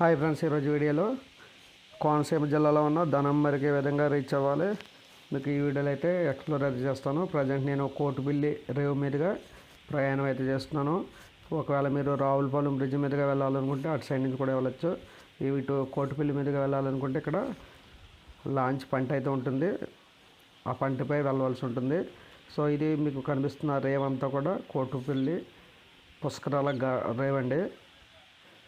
Hi friends ఈరోజు వీడియోలో కోనసీమ జిల్లాలో ఉన్న ధనంబరికి ఏ విధంగా రీచ్ అవ్వాలి? మీకు ఈ వీడియోలో అయితే ఎక్స్ప్లోర్ అయితే చేస్తాను. ప్రజెంట్ నేను కోటిబిల్లి రేవు మీదుగా ప్రయాణం అయితే చేస్తున్నాను. ఒకవేళ మీరు రావులపాలెం బ్రిడ్జ్ మీదుగా వెళ్ళాలనుకుంటే అటు సైడ్ నుంచి కూడా వెళ్ళొచ్చు. ఇవి ఇటు కోటిపల్లి మీదుగా వెళ్ళాలనుకుంటే ఇక్కడ లాంచ్ పంట అయితే ఉంటుంది. ఆ పంటపై వెళ్ళవలసి ఉంటుంది. సో ఇది మీకు కనిపిస్తున్న రేవ్ అంతా కూడా కోటిపల్లి పుష్కరాల గా రేవ్ అండి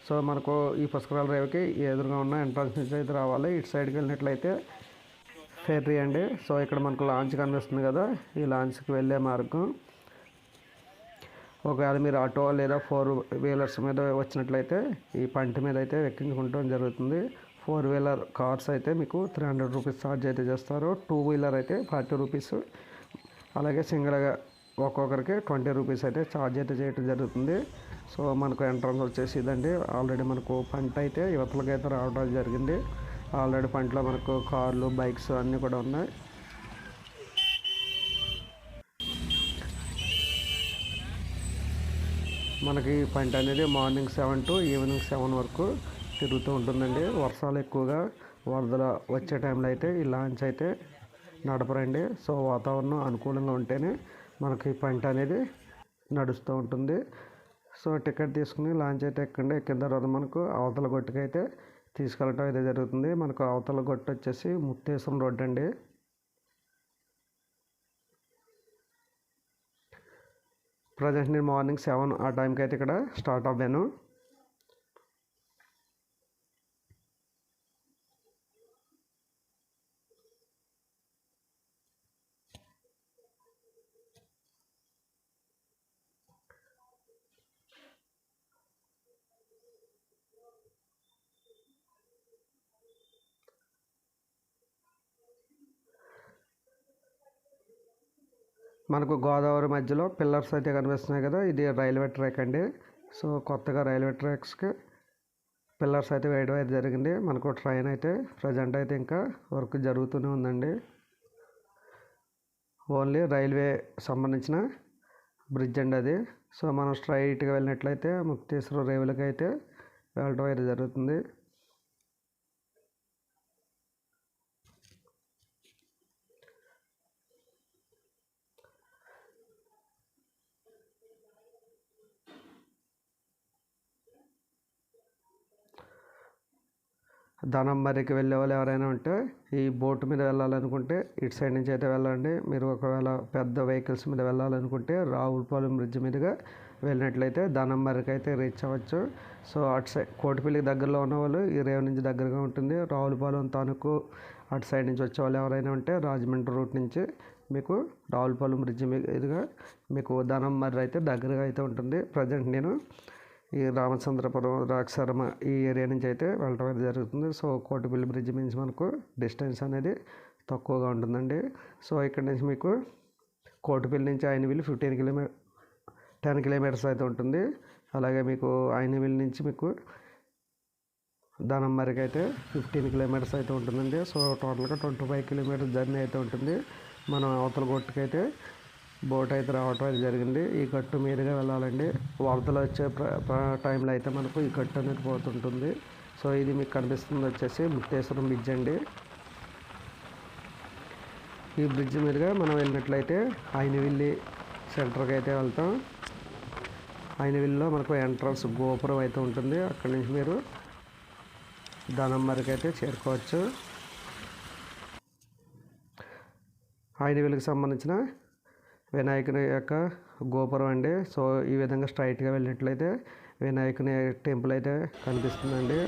సో మనకు ఈ పుష్కరాల రేవుకి ఎదురుగా ఉన్న ఎంట్రన్స్ నుంచి అయితే రావాలి. ఇటు సైడ్కి వెళ్ళినట్లయితే ఫెర్రీ అండి. సో ఇక్కడ మనకు లాంచ్ కనిపిస్తుంది కదా. ఈ లాంచ్కి వెళ్ళే మార్గం. ఒకవేళ మీరు ఆటో లేదా ఫోర్ వీలర్స్ మీద వచ్చినట్లయితే ఈ పంట మీద అయితే ఎక్కించుకుంటాం జరుగుతుంది. ఫోర్ వీలర్ కార్స్ అయితే మీకు త్రీ హండ్రెడ్ రూపీస్ ఛార్జ్ అయితే చేస్తారు. టూ వీలర్ అయితే ఫార్టీ రూపీస్. అలాగే సింగిల్గా ఒక్కొక్కరికి ట్వంటీ రూపీస్ అయితే ఛార్జ్ అయితే చేయడం జరుగుతుంది. సో మనకు ఎంట్రన్స్ వచ్చేసి ఇదండి. ఆల్రెడీ మనకు పంట అయితే యువతలకి అయితే రావడం జరిగింది. ఆల్రెడీ పంటలో మనకు కార్లు బైక్స్ అన్నీ కూడా ఉన్నాయి. మనకి పంట అనేది morning seven to evening seven వరకు తిరుగుతూ ఉంటుందండి. వర్షాలు ఎక్కువగా వరదలు వచ్చే టైంలో అయితే ఈ లాంచ్ అయితే నడపరండి. సో వాతావరణం అనుకూలంగా ఉంటేనే మనకి పంట అనేది నడుస్తూ ఉంటుంది. సో టికెట్ తీసుకుని లాంచ్ అయితే ఎక్కండి. ఎక్కిన తర్వాత మనకు అవతల గొట్టుకైతే తీసుకెళ్ళటం అయితే జరుగుతుంది. మనకు అవతల గొట్టు వచ్చేసి ముత్తేసం రోడ్ అండి. ప్రజెంట్ నేను మార్నింగ్ సెవెన్ ఆ టైంకి అయితే ఇక్కడ స్టార్ట్ అవ్వాను. మనకు గోదావరి మధ్యలో పిల్లర్స్ అయితే కనిపిస్తున్నాయి కదా ఇది రైల్వే ట్రాక్ అండి. సో కొత్తగా రైల్వే ట్రాక్స్కి పిల్లర్స్ అయితే వేయడం అయితే జరిగింది. మనకు ట్రైన్ అయితే ప్రజెంట్ అయితే ఇంకా వర్క్ జరుగుతూనే ఉందండి. ఓన్లీ రైల్వే సంబంధించిన బ్రిడ్జ్ అండి అది. సో మనం స్ట్రైట్గా వెళ్ళినట్లయితే ముక్తేశ్వర రేవులకి అయితే వెళ్ళడం అయితే జరుగుతుంది. ధనంబరికి వెళ్ళే వాళ్ళు ఎవరైనా ఉంటే ఈ బోట్ మీద వెళ్ళాలనుకుంటే ఇటు సైడ్ నుంచి అయితే వెళ్ళండి. మీరు ఒకవేళ పెద్ద వెహికల్స్ మీద వెళ్ళాలనుకుంటే రావులపాలెం బ్రిడ్జ్ మీదుగా వెళ్ళినట్లయితే ధనంబరికి అయితే రీచ్ అవ్వచ్చు. సో అటు సైడ్ కోటిపల్లికి దగ్గరలో ఉన్న వాళ్ళు ఈ రేవు నుంచి దగ్గరగా ఉంటుంది. రావులపాలెం తణుకు అటు సైడ్ నుంచి వచ్చే వాళ్ళు ఎవరైనా ఉంటే రాజమండ్రి రూట్ నుంచి మీకు రావులపాలెం బ్రిడ్జ్ మీదుగా మీకు ధనంబరి అయితే దగ్గరగా అయితే ఉంటుంది. ప్రజెంట్ నేను ఈ రామచంద్రపురం ద్రాక్షారమ ఈ ఏరియా నుంచి అయితే వెళ్ళడం అయితే జరుగుతుంది. సో కోటిపల్లి బ్రిడ్జ్ నుంచి మనకు డిస్టెన్స్ అనేది తక్కువగా ఉంటుందండి. సో ఇక్కడ నుంచి మీకు కోటిపల్లి నుంచి Ainavilli fifteen kilometre ten kilometres అయితే ఉంటుంది. అలాగే మీకు ఆయనవిల్లి నుంచి మీకు ధనంబరికి అయితే ఫిఫ్టీన్ కిలోమీటర్స్ అయితే ఉంటుందండి. సో టోటల్గా ట్వంటీ ఫైవ్ కిలోమీటర్స్ జర్నీ అయితే ఉంటుంది. మనం అవతల గొట్టుకైతే బోట్ అయితే రావటం అయితే జరిగింది. ఈ గట్టు మీదుగా వెళ్ళాలండి. వరదలు వచ్చే టైంలో అయితే మనకు ఈ గట్టు అనేది పోతుంటుంది. సో ఇది మీకు కనిపిస్తుంది వచ్చేసి ముక్తేశ్వరం బ్రిడ్జ్ అండి. ఈ బ్రిడ్జ్ మీదుగా మనం వెళ్ళినట్లయితే ఆయనవిల్లి సెంటర్కి అయితే వెళ్తాం. ఆయనవిల్లిలో మనకు ఎంట్రన్స్ గోపురం అయితే ఉంటుంది. అక్కడి నుంచి మీరు ధనంబరికి అయితే చేరుకోవచ్చు. ఆయనవిల్లికి సంబంధించిన వినాయకుని యొక్క గోపురం అండి. సో ఈ విధంగా స్ట్రైట్గా వెళ్ళినట్లయితే వినాయకుని టెంపుల్ అయితే కనిపిస్తుందండి.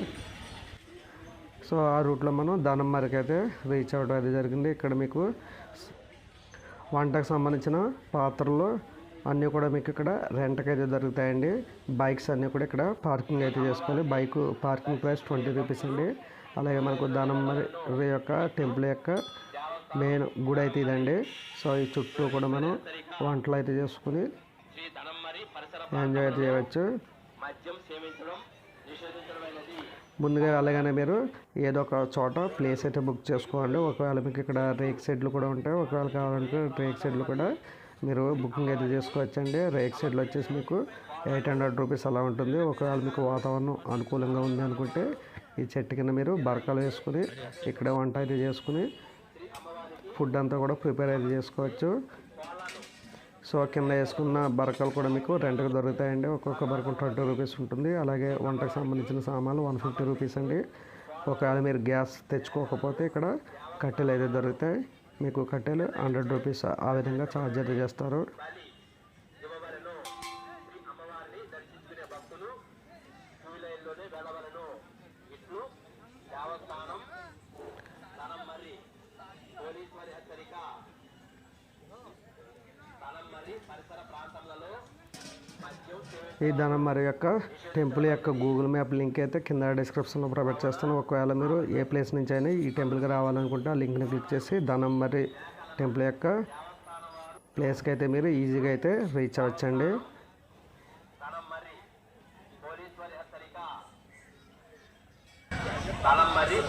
సో ఆ రూట్లో మనం ధనంబరికి అయితే రీచ్ అవ్వడం అది జరిగింది. ఇక్కడ మీకు వంటకు సంబంధించిన పాత్రలు అన్నీ కూడా మీకు ఇక్కడ రెంట్కి అయితే దొరుకుతాయండి. బైక్స్ అన్నీ కూడా ఇక్కడ పార్కింగ్ అయితే చేసుకోవాలి. Bike parking price twenty rupees అండి. అలాగే మనకు దానమ్మరి యొక్క టెంపుల్ యొక్క మెయిన్ గుడి అయితే ఇదండి. సో ఈ చుట్టూ కూడా మనం వంటలు అయితే చేసుకుని ఎంజాయ్ చేయవచ్చు. ముందుగా వెళ్ళగానే మీరు ఏదో ఒక చోట ప్లేస్ అయితే బుక్ చేసుకోండి. ఒకవేళ మీకు ఇక్కడ రేక్ షెడ్లు కూడా ఉంటాయి. ఒకవేళ కావాలంటే రేక్ షెడ్లు కూడా మీరు బుకింగ్ అయితే చేసుకోవచ్చండి. రేక్ షెడ్లు వచ్చేసి మీకు ఎయిట్ హండ్రెడ్ రూపీస్ అలా ఉంటుంది. ఒకవేళ మీకు వాతావరణం అనుకూలంగా ఉంది అనుకుంటే ఈ చెట్టు కింద మీరు బరకలు వేసుకుని ఇక్కడే వంట అయితే చేసుకుని ఫుడ్ అంతా కూడా ప్రిపేర్ అయితే చేసుకోవచ్చు. సో కింద వేసుకున్న బరకలు కూడా మీకు రెంట్కి దొరుకుతాయండి. ఒక్కొక్క బరకం ట్వంటీ రూపీస్ ఉంటుంది. అలాగే వంటకు సంబంధించిన సామాన్లు వన్ ఫిఫ్టీ రూపీస్ అండి. ఒకవేళ మీరు గ్యాస్ తెచ్చుకోకపోతే ఇక్కడ కట్టెలు అయితే దొరుకుతాయి. మీకు కట్టెలు హండ్రెడ్ రూపీస్ ఆ విధంగా ఛార్జ్ అయితే చేస్తారు. ఈ ధనం మరి యొక్క టెంపుల్ యొక్క గూగుల్ మ్యాప్ లింక్ అయితే కింద డిస్క్రిప్షన్లో ప్రొవైడ్ చేస్తాను. ఒకవేళ మీరు ఏ ప్లేస్ నుంచి అయినా ఈ టెంపుల్కి రావాలనుకుంటే ఆ లింక్ని క్లిక్ చేసి ధనం మరి టెంపుల్ యొక్క ప్లేస్కి అయితే మీరు ఈజీగా అయితే రీచ్ అవ్వచ్చండి.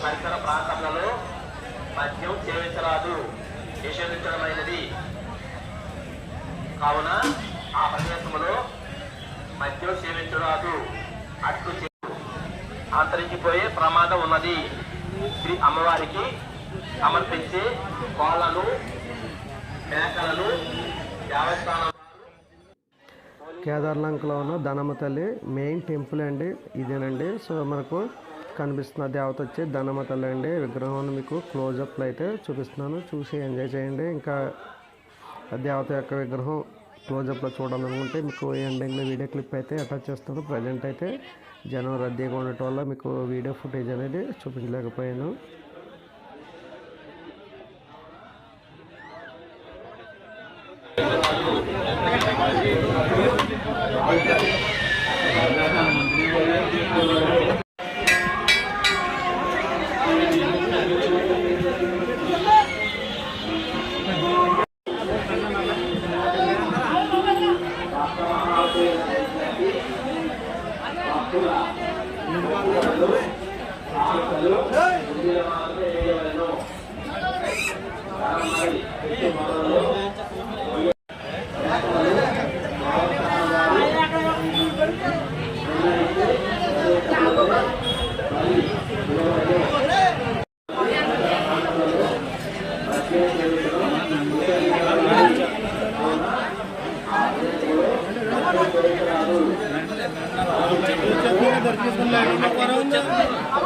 పరిసర ప్రాంతములలో మద్యం సేవించరాదు నిషేధించడమైనది కావున ఆ ప్రదేశంలో మద్యం సేవించరాదు. అట్టు అంతరించిపోయే ప్రమాదం ఉన్నది. శ్రీ అమ్మవారికి సమర్పించే కోళ్ళను మేకలను దేవస్థానం కేదార్లంకలో ఉన్న ధనమ్మ తల్లి మెయిన్ టెంపుల్ అండి. ఇదేనండి. సో మనకు కనిపిస్తున్న దేవత వచ్చి ధనమ్మ తల్లి అండి. విగ్రహం మీకు క్లోజ్అప్లో అయితే చూపిస్తున్నాను. చూసి ఎంజాయ్ చేయండి. ఇంకా దేవత యొక్క విగ్రహం క్లోజప్లో చూడాలనుకుంటే మీకు ఎండింగ్లో వీడియో క్లిప్ అయితే అటాచ్ చేస్తాను. ప్రజెంట్ అయితే జనం రద్దీగా ఉండటం వల్ల మీకు వీడియో ఫుటేజ్ అనేది చూపించలేకపోయాను. మొక్కుబడులు కానుకలు ఇందులో మాత్రమే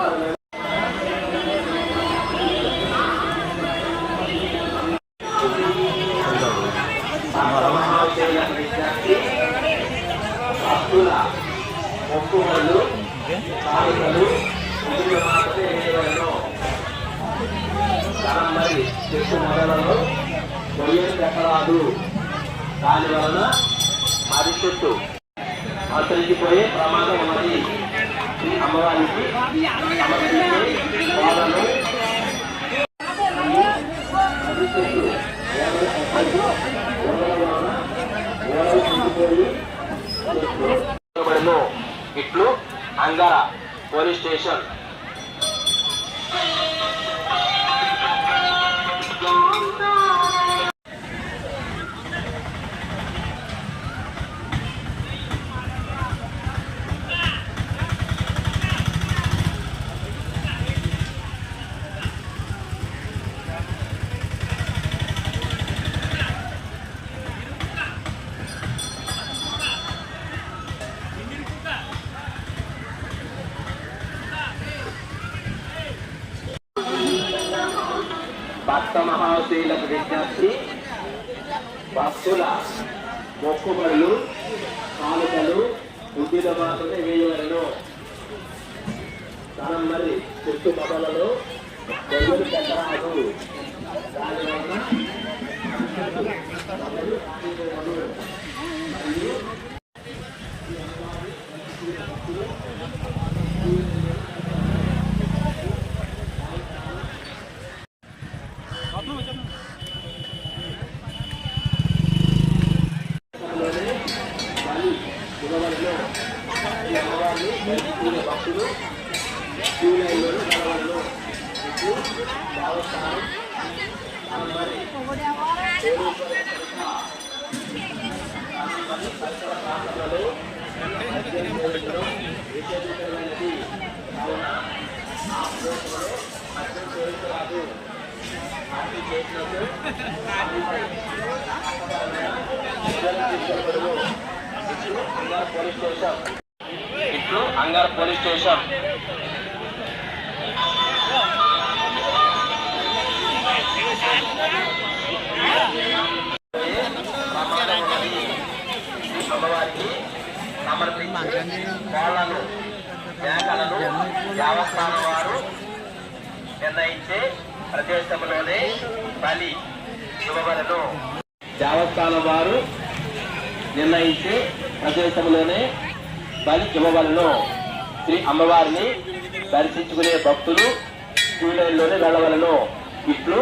భారతీయులకు విజ్ఞప్తి భక్తుల మొక్కుబడులు కానుకలు ఉద్యోగ మాత్రమే వేయవలను మనం మరి చుట్టుపక్కలలో తెలుగు పెట్టరాదు దానివల్ల మరియు ఇప్పుడు అంగార ఇట్లు పోలీస్ స్టేషన్. ఇట్లు అంగార్ అమ్మవారికి సమర్పించి కోళ్ళను మేకలను దేవస్థానం వారు నిర్ణయించే ప్రదేశంలోనే బలి ఇవ్వబడను. దేవస్థానం వారు నిర్ణయించే ప్రదేశంలోనే బలి ఇవ్వవలను శ్రీ అమ్మవారిని దర్శించుకునే భక్తులు క్యూ లైన్లోనే వెళ్ళవలను. ఇట్లు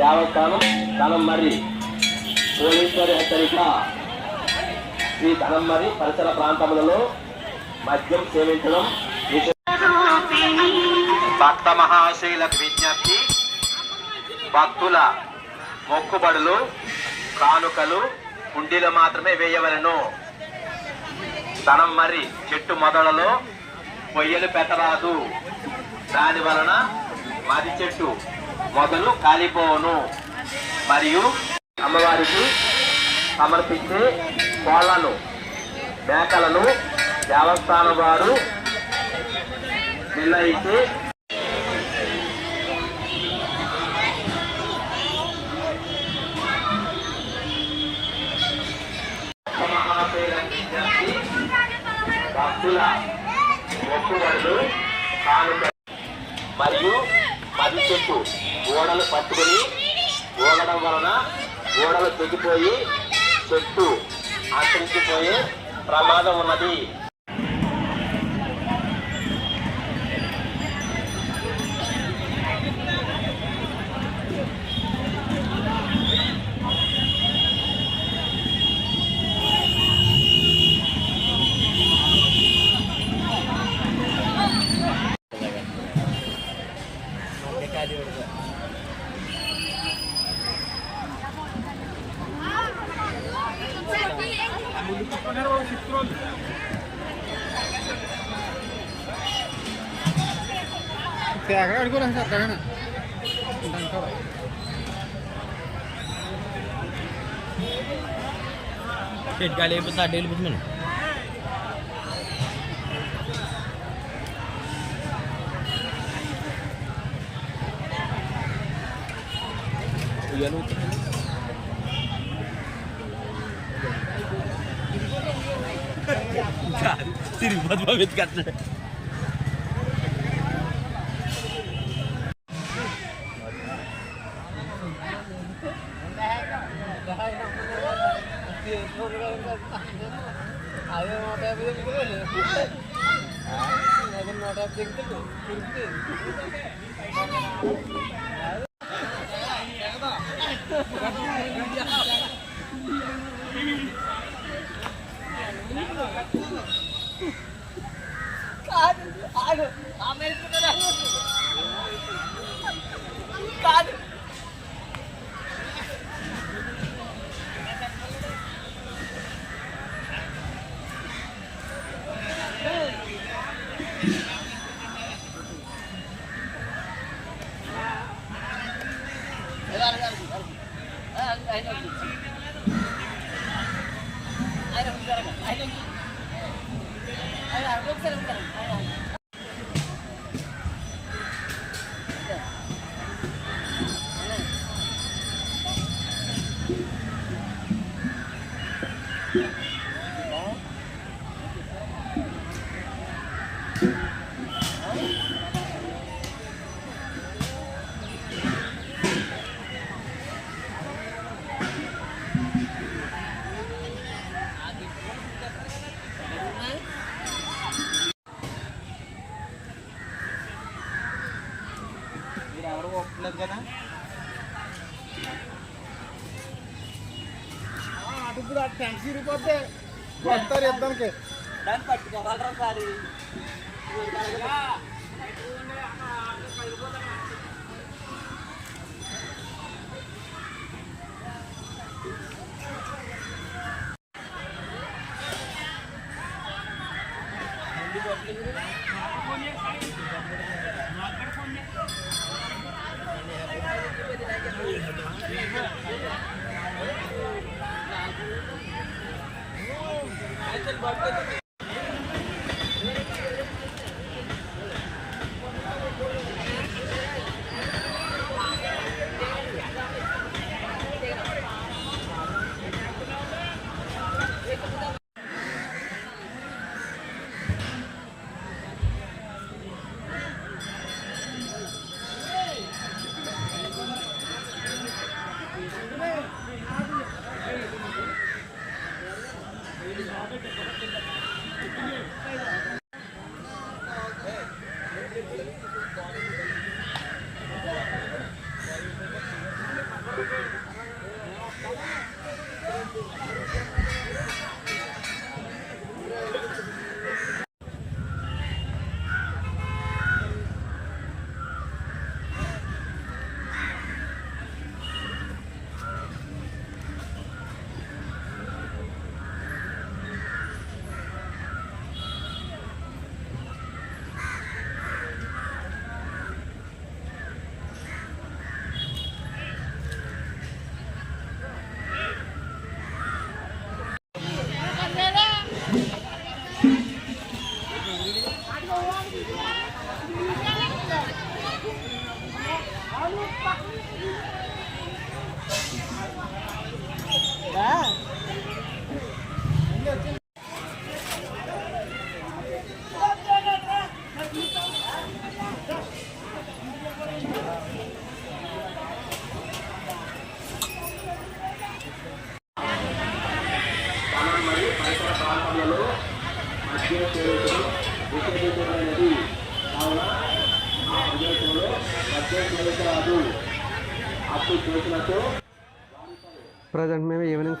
దేవస్థానం ధనంమరి పోలీసువారి హెచ్చరిక శ్రీ ధనంమరి పరిసర ప్రాంతములలో మద్యం సేవించడం. భక్త మహాశైలకు విజ్ఞప్తి. భక్తుల మొక్కుబడులు కానుకలు కుండీలు మాత్రమే వేయవలను. ధనం మరి చెట్టు మొదలలో పొయ్యలు పెట్టరాదు. దాని వలన మది చెట్టు మొదలు కాలిపోవును. మరియు అమ్మవారికి సమర్పించే కోళ్ళను మేకలను దేవస్థానం వారు నిర్ణయించి మరియు మది చెట్టు ఓడలు పట్టుకొని ఊగడం వలన ఓడలు తెగిపోయి చెట్టు అంతరించిపోయే ప్రమాదం ఉన్నది. ఎక్కడ అడుగురా తగన చెట్టు కాలి అయిపోతే అడ్డు వెళ్ళిపోతుంది మనం Подбавит карты. দেখতে దానికి దాన్ని పట్టుకోవాలరా ఎందుకు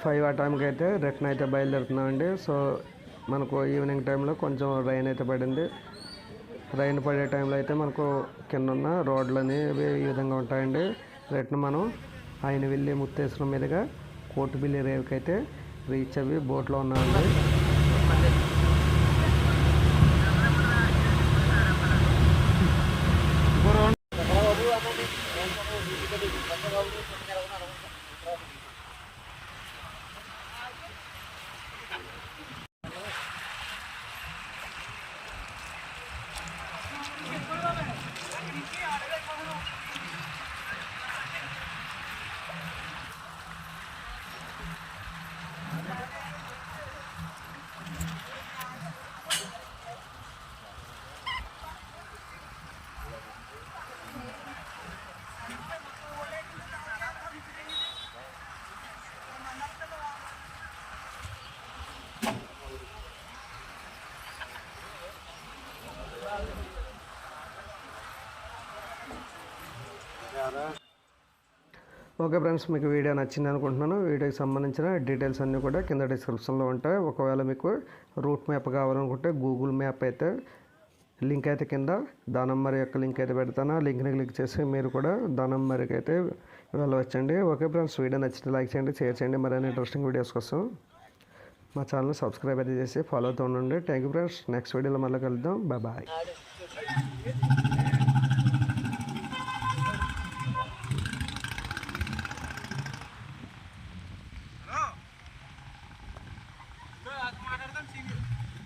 ఫైవ్ ఆ టైంకి అయితే రిటర్న్ అయితే బయలుదేరుతున్నామండి. సో మనకు ఈవినింగ్ టైంలో కొంచెం రైన్ అయితే పడింది. రైన్ పడే టైంలో అయితే మనకు కింద ఉన్న రోడ్లు అనేవి ఈ విధంగా ఉంటాయండి. రిటర్న్ మనం ఆయన వెళ్ళి ముత్తేశ్వరం మీదుగా కోటిబిల్లి రేవుకి అయితే రీచ్ అవి బోట్లో ఉన్నామండి. ఓకే ఫ్రెండ్స్ మీకు వీడియో నచ్చింది అనుకుంటున్నాను. వీడియోకి సంబంధించిన డీటెయిల్స్ అన్నీ కూడా కింద డిస్క్రిప్షన్లో ఉంటాయి. ఒకవేళ మీకు రూట్ మ్యాప్ కావాలనుకుంటే గూగుల్ మ్యాప్ అయితే లింక్ అయితే కింద దానమ్మరి యొక్క లింక్ అయితే పెడతాను. ఆ లింక్ని క్లిక్ చేసి మీరు కూడా దానమ్మరికి అయితే వెళ్ళవచ్చండి. ఓకే ఫ్రెండ్స్ వీడియో నచ్చితే లైక్ చేయండి షేర్ చేయండి. మరిన్ని ఇంట్రెస్టింగ్ వీడియోస్ కోసం మా ఛానల్ సబ్స్క్రైబ్ అయితే చేసి ఫాలో అవుతూ ఉండండి. Thank you friends. నెక్స్ట్ వీడియోలో మళ్ళీ కలుద్దాం. బాయ్.